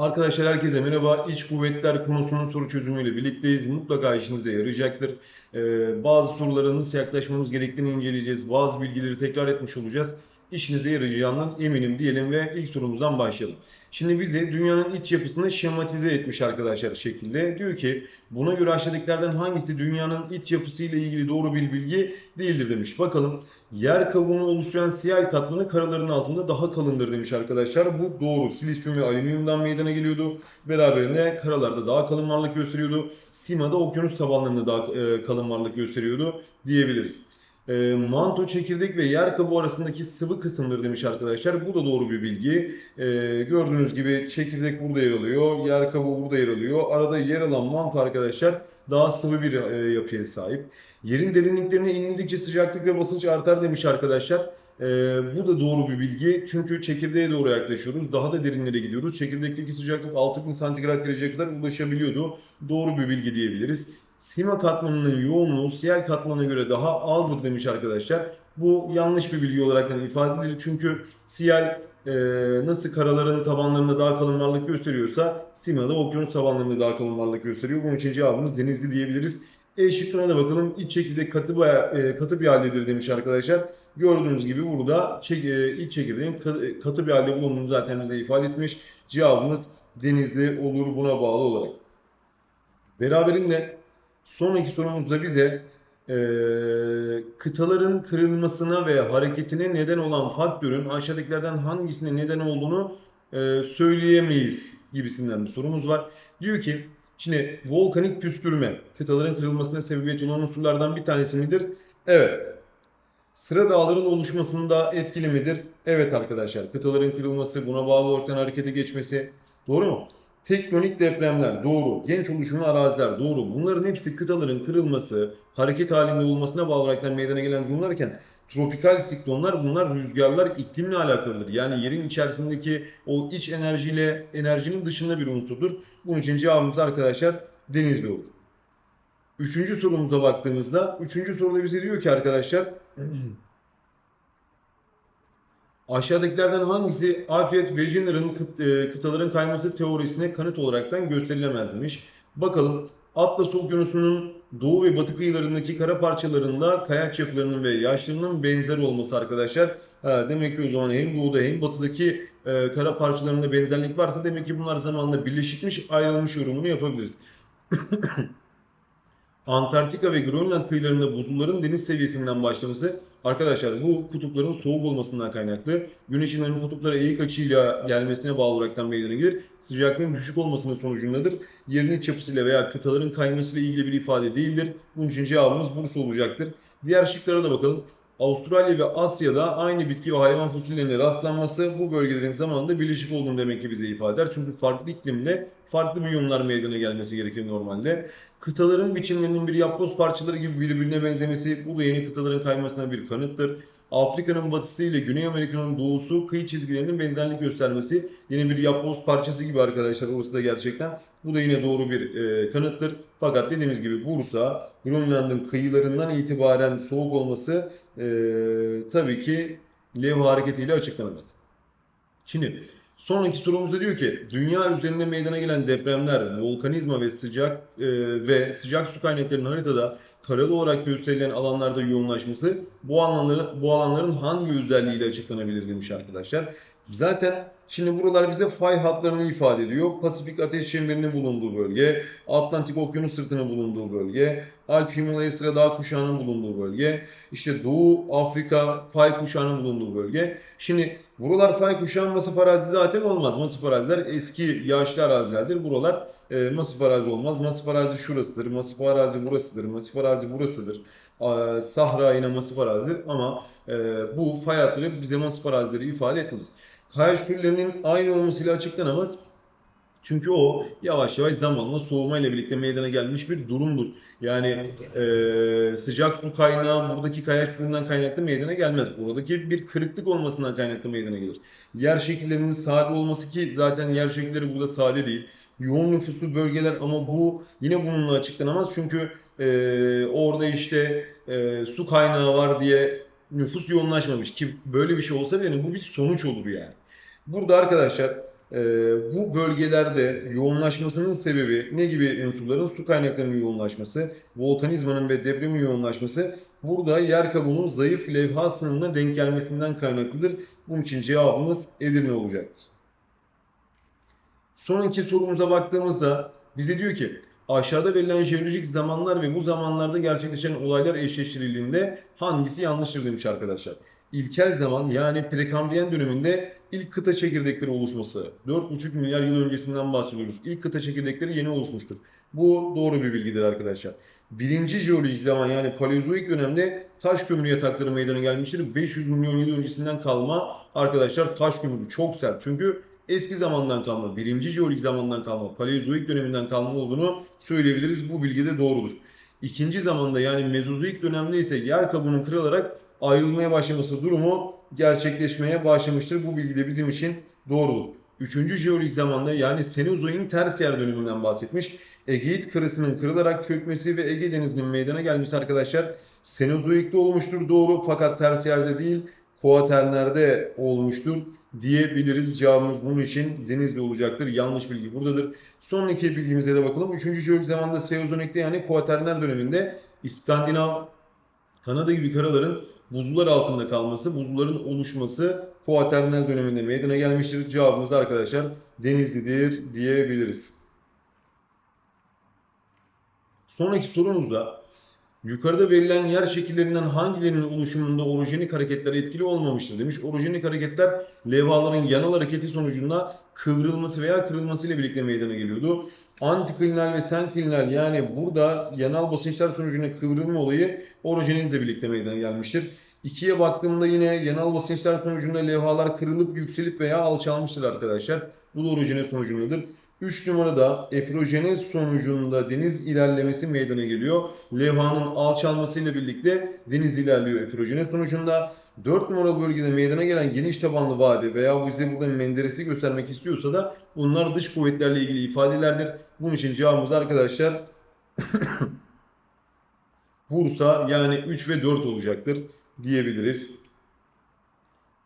Arkadaşlar herkese merhaba. İç kuvvetler konusunun soru çözümüyle birlikteyiz. Mutlaka işinize yarayacaktır. Ee, bazı sorulara nasıl yaklaşmamız gerektiğini inceleyeceğiz. Bazı bilgileri tekrar etmiş olacağız. İşinize yarayacağından eminim diyelim ve ilk sorumuzdan başlayalım. Şimdi bize dünyanın iç yapısını şematize etmiş arkadaşlar şekilde. Diyor ki buna göre aşağıdakilerden hangisi dünyanın iç yapısı ile ilgili doğru bir bilgi değildir demiş. Bakalım yer kabuğunu oluşturan siyah katmanı karaların altında daha kalındır demiş arkadaşlar. Bu doğru. Silisyum ve alüminyumdan meydana geliyordu. Beraberinde karalarda daha kalın varlık gösteriyordu. Sima da okyanus tabanlarında daha e, kalın varlık gösteriyordu diyebiliriz. E, manto, çekirdek ve yer kabuğu arasındaki sıvı kısımdır demiş arkadaşlar. Bu da doğru bir bilgi. E, gördüğünüz gibi çekirdek burada yer alıyor. Yer kabuğu burada yer alıyor. Arada yer alan manto arkadaşlar daha sıvı bir e, yapıya sahip. Yerin derinliklerine inildikçe sıcaklık ve basınç artar demiş arkadaşlar. Ee, bu da doğru bir bilgi. Çünkü çekirdeğe doğru yaklaşıyoruz. Daha da derinlere gidiyoruz. Çekirdekteki sıcaklık 6000 santigrat dereceye kadar ulaşabiliyordu. Doğru bir bilgi diyebiliriz. Sima katmanının yoğunluğu siyel katmana göre daha azdır demiş arkadaşlar. Bu yanlış bir bilgi olarak ifade edilir. Çünkü siyel e, nasıl karaların tabanlarında daha kalın varlık gösteriyorsa Sima da okyanus tabanlarında daha kalın varlık gösteriyor. Bunun için cevabımız denizli diyebiliriz. E şıkkına da bakalım. İç çekirdek katı, e, katı bir haldedir demiş arkadaşlar. Gördüğünüz gibi burada çek, e, iç çekirdeğin katı, katı bir halde bulunduğunu zaten bize ifade etmiş. Cevabımız denizli olur buna bağlı olarak. Beraberinde sonraki sorumuzda bize e, kıtaların kırılmasına ve hareketine neden olan faktörün aşağıdakilerden hangisine neden olduğunu e, söyleyemeyiz gibisinden bir sorumuz var. Diyor ki Şimdi volkanik püskürme kıtaların kırılmasına sebebiyet olan unsurlardan bir tanesi midir? Evet. Sıra dağların oluşmasında etkili midir? Evet arkadaşlar. Kıtaların kırılması, buna bağlı olarak harekete geçmesi. Doğru mu? Tektonik depremler doğru. Genç oluşumlu araziler doğru. Bunların hepsi kıtaların kırılması, hareket halinde olmasına bağlı olarak meydana gelen durumlarken tropikal siklonlar bunlar rüzgarlar iklimle alakalıdır. Yani yerin içerisindeki o iç enerjiyle enerjinin dışında bir unsurdur. Bunun için cevabımız arkadaşlar denizli olur. Üçüncü sorumuza baktığımızda, üçüncü soruda bize diyor ki arkadaşlar aşağıdakilerden hangisi Alfred Wegener'ın e, kıtaların kayması teorisine kanıt olaraktan gösterilemez demiş. Bakalım Atlas Okyanusu'nun doğu ve batı kıyılarındaki kara parçalarında kayaç yapılarının ve yaşlarının benzer olması arkadaşlar. Ha, demek ki o zaman hem doğuda hem batıdaki e, kara parçalarında benzerlik varsa demek ki bunlar zamanla birleşikmiş ayrılmış yorumunu yapabiliriz. Antarktika ve Grönland kıyılarında buzulların deniz seviyesinden başlaması arkadaşlar bu kutupların soğuk olmasından kaynaklı. Güneşin ön kutuplara eğik açıyla gelmesine bağlı olarak meydana gelir. Sıcaklığın düşük olmasının sonucundadır. Yerin iç yapısıyla veya kıtaların kaymasıyla ilgili bir ifade değildir. Bunun için cevabımız Bursa olacaktır. Diğer şıklara da bakalım. Avustralya ve Asya'da aynı bitki ve hayvan fosillerine rastlanması bu bölgelerin zamanında birleşik olduğunu demek ki bize ifade eder. Çünkü farklı iklimle farklı biyomlar meydana gelmesi gerekir normalde. Kıtaların biçimlerinin bir yapboz parçaları gibi birbirine benzemesi bu da yeni kıtaların kaymasına bir kanıttır. Afrika'nın batısı ile Güney Amerika'nın doğusu kıyı çizgilerinin benzerlik göstermesi yine bir yapboz parçası gibi arkadaşlar orası da gerçekten. Bu da yine doğru bir e, kanıttır. Fakat dediğimiz gibi Bursa, Grönland'ın kıyılarından itibaren soğuk olması e, tabii ki levha hareketiyle açıklanamaz. Şimdi sonraki sorumuzda diyor ki dünya üzerinde meydana gelen depremler, volkanizma ve sıcak e, ve sıcak su kaynaklarının haritada taralı olarak gösterilen alanlarda yoğunlaşması bu alanların bu alanların hangi özelliğiyle açıklanabilir demiş arkadaşlar. Zaten şimdi buralar bize fay hatlarını ifade ediyor. Pasifik ateş çemberinin bulunduğu bölge, Atlantik okyanus sırtının bulunduğu bölge, Alp Himalaya sıra dağ kuşağının bulunduğu bölge, işte Doğu Afrika fay kuşağının bulunduğu bölge. Şimdi buralar fay kuşağı masif arazi zaten olmaz. Masif araziler eski yaşlı arazilerdir. Buralar e, masif arazi olmaz. Masif arazi şurasıdır, masif arazi burasıdır, masif arazi burasıdır. E, Sahra yine masif arazidir ama e, bu fay hatları bize masif arazileri ifade etmez. Kayaç türlerinin aynı olmasıyla açıklanamaz. Çünkü o yavaş yavaş zamanla soğuma ile birlikte meydana gelmiş bir durumdur. Yani e, sıcak su kaynağı buradaki kayaç türünden kaynaklı meydana gelmez. Buradaki bir kırıklık olmasından kaynaklı meydana gelir. Yer şekillerinin sade olması ki zaten yer şekilleri burada sade değil. Yoğun nüfuslu bölgeler ama bu yine bununla açıklanamaz. Çünkü e, orada işte e, su kaynağı var diye nüfus yoğunlaşmamış ki böyle bir şey olsa bile yani bu bir sonuç olur yani. Burada arkadaşlar Ee, bu bölgelerde yoğunlaşmasının sebebi ne gibi unsurların? Su kaynaklarının yoğunlaşması, volkanizmanın ve depremin yoğunlaşması. Burada yer kabuğunun zayıf levha sınırına denk gelmesinden kaynaklıdır. Bunun için cevabımız Edirne olacaktır. Sonraki sorumuza baktığımızda bize diyor ki aşağıda verilen jeolojik zamanlar ve bu zamanlarda gerçekleşen olaylar eşleştirildiğinde hangisi yanlıştır demiş arkadaşlar. İlkel zaman yani prekambriyen döneminde ilk kıta çekirdekleri oluşması 4,5 milyar yıl öncesinden bahsediyoruz. İlk kıta çekirdekleri yeni oluşmuştur. Bu doğru bir bilgidir arkadaşlar. Birinci jeolojik zaman yani paleozoik dönemde taş kömürü yatakları meydana gelmiştir. 500 milyon yıl öncesinden kalma arkadaşlar taş kömürü çok sert. Çünkü eski zamandan kalma, birinci jeolojik zamandan kalma, paleozoik döneminden kalma olduğunu söyleyebiliriz. Bu bilgi de doğrudur. İkinci zamanda yani mezozoik dönemde ise yer kabuğunun kırılarak ayrılmaya başlaması durumu gerçekleşmeye başlamıştır. Bu bilgi de bizim için doğrudur. Üçüncü jeolojik zamanda yani Senozoik'in ters yer döneminden bahsetmiş. Egeid kırısının kırılarak çökmesi ve Ege Denizi'nin meydana gelmesi arkadaşlar Senozoik'te olmuştur doğru fakat ters yerde değil Kuaternerde olmuştur diyebiliriz. Cevabımız bunun için Denizli olacaktır. Yanlış bilgi buradadır. Son iki bilgimize de bakalım. Üçüncü jeolojik zamanda Seozonik'te yani Kuaterner döneminde İskandinav, Kanada gibi karaların buzullar altında kalması, buzulların oluşması Kuaterner döneminde meydana gelmiştir. Cevabımız arkadaşlar Denizli'dir diyebiliriz. Sonraki sorumuzda yukarıda verilen yer şekillerinden hangilerinin oluşumunda orojenik hareketler etkili olmamıştır demiş. Orojenik hareketler levhaların yanal hareketi sonucunda kıvrılması veya kırılması ile birlikte meydana geliyordu. Antiklinal ve senklinal yani burada yanal basınçlar sonucunda kıvrılma olayı orojenizle birlikte meydana gelmiştir. İkiye baktığımda yine yanal basınçlar sonucunda levhalar kırılıp yükselip veya alçalmıştır arkadaşlar. Bu da orojenez sonucundadır. 3 numarada epirojenez sonucunda deniz ilerlemesi meydana geliyor. Levhanın alçalmasıyla birlikte deniz ilerliyor epirojenez sonucunda. 4 numaralı bölgede meydana gelen geniş tabanlı vadi veya bize burada Menderes'i göstermek istiyorsa da bunlar dış kuvvetlerle ilgili ifadelerdir. Bunun için cevabımız arkadaşlar Bursa yani 3 ve 4 olacaktır diyebiliriz.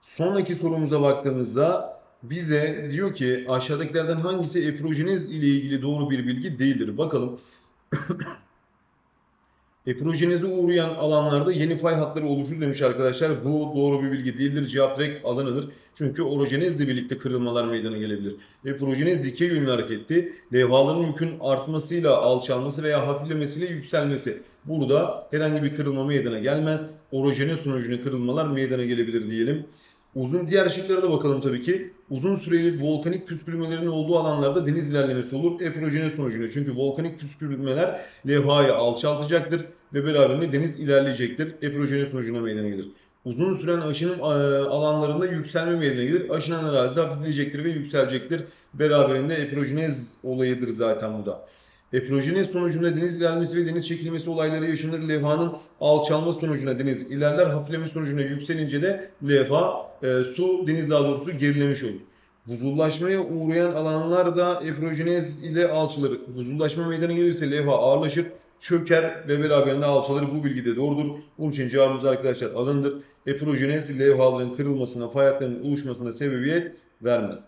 Sonraki sorumuza baktığımızda bize diyor ki aşağıdakilerden hangisi epirojenez ile ilgili doğru bir bilgi değildir? Bakalım. Epirojeneze uğrayan alanlarda yeni fay hatları oluşur demiş arkadaşlar. Bu doğru bir bilgi değildir. Cevap direkt Adana'dır. Çünkü orojenezle birlikte kırılmalar meydana gelebilir. Epirojenez dikey yönlü hareketli. Levhaların yükün artmasıyla alçalması veya hafiflemesiyle yükselmesi. Burada herhangi bir kırılma meydana gelmez. Orojenez sonucunda kırılmalar meydana gelebilir diyelim. Uzun diğer şıklara da bakalım tabii ki. Uzun süreli volkanik püskürmelerin olduğu alanlarda deniz ilerlemesi olur epirojenez sonucunda. Çünkü volkanik püskürmeler levhayı alçaltacaktır ve beraberinde deniz ilerleyecektir. Epirojenez sonucunda meydana gelir. Uzun süren aşınım e, alanlarında yükselme meydana gelir. Aşınan arazi hafifleyecektir ve yükselecektir. Beraberinde epirojenez olayıdır zaten bu da. Epirojenez sonucunda deniz ilerlemesi ve deniz çekilmesi olayları yaşanır. Levhanın alçalma sonucunda deniz ilerler. Hafifleme sonucunda yükselince de levha, e, su, deniz daha doğrusu gerilemiş olur. Buzullaşmaya uğrayan alanlarda epirojenez ile alçalır. Buzullaşma meydana gelirse levha ağırlaşır, çöker ve beraberinde alçalır. Bu bilgi de doğrudur. Bunun için cevabımız arkadaşlar alındır. Epirojenez levhaların kırılmasına, fay hatlarının oluşmasına sebebiyet vermez.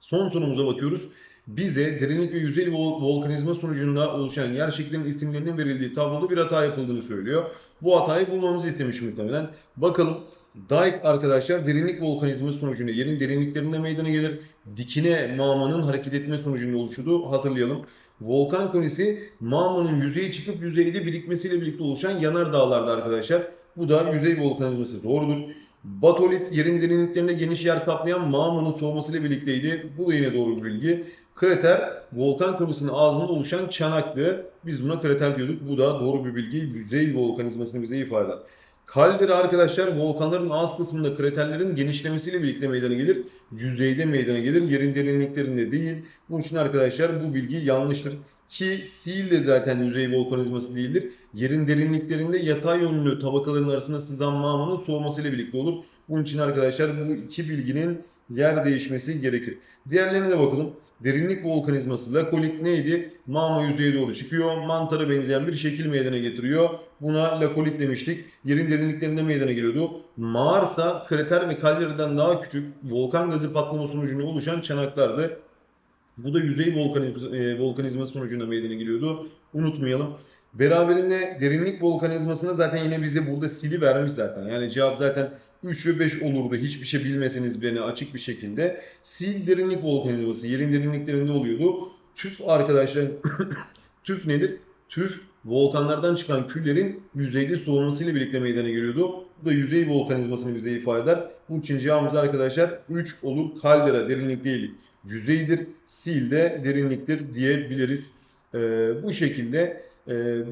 Son sorumuza bakıyoruz bize derinlik ve yüzey vol volkanizma sonucunda oluşan yer şeklinin isimlerinin verildiği tabloda bir hata yapıldığını söylüyor. Bu hatayı bulmamızı istemiş muhtemelen. Bakalım Dike arkadaşlar derinlik volkanizması sonucunda yerin derinliklerinde meydana gelir. Dikine mağmanın hareket etme sonucunda oluşudu. Hatırlayalım. Volkan konisi mağmanın yüzeye çıkıp yüzeyde birikmesiyle birlikte oluşan yanar dağlarda arkadaşlar. Bu da yüzey volkanizması doğrudur. Batolit yerin derinliklerinde geniş yer kaplayan mağmanın soğumasıyla birlikteydi. Bu da yine doğru bir bilgi. Krater volkan konusının ağzında oluşan çanaktı. Biz buna krater diyorduk. Bu da doğru bir bilgi. Yüzey volkanizmasını bize ifade eder. Kaldera arkadaşlar volkanların ağız kısmında kraterlerin genişlemesiyle birlikte meydana gelir. Yüzeyde meydana gelir. Yerin derinliklerinde değil. Bunun için arkadaşlar bu bilgi yanlıştır. Ki Sil de zaten yüzey volkanizması değildir. Yerin derinliklerinde yatay yönlü tabakaların arasında sızan mağmanın soğumasıyla birlikte olur. Bunun için arkadaşlar bu iki bilginin yer değişmesi gerekir. Diğerlerine de bakalım. Derinlik volkanizması, lakolit neydi? Mağma yüzeye doğru çıkıyor. Mantara benzeyen bir şekil meydana getiriyor. Buna lakolit demiştik. Yerin derinliklerinde meydana geliyordu. Mağarsa krater ve kalderiden daha küçük volkan gazı patlama sonucunda oluşan çanaklardı. Bu da yüzey volkanizması, e, volkanizması sonucunda meydana geliyordu. Unutmayalım. Beraberinde derinlik volkanizmasına zaten yine bize burada sili vermiş zaten. Yani cevap zaten 3 ve 5 olurdu hiçbir şey bilmeseniz beni açık bir şekilde. Sil derinlik volkanizması yerin derinliklerinde oluyordu. TÜF arkadaşlar TÜF nedir? TÜF volkanlardan çıkan küllerin yüzeyde soğumasıyla birlikte meydana geliyordu. Bu da yüzey volkanizmasını bize ifade eder. Bunun için cevabımız arkadaşlar 3 olur. Kaldera derinlik değil yüzeydir. Sil de derinliktir diyebiliriz. Ee, bu şekilde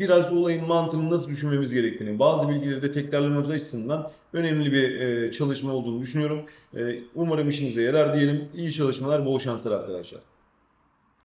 biraz olayın mantığını nasıl düşünmemiz gerektiğini, bazı bilgileri de tekrarlamamız açısından önemli bir e, çalışma olduğunu düşünüyorum. E, umarım işinize yarar diyelim. İyi çalışmalar, bol şanslar arkadaşlar.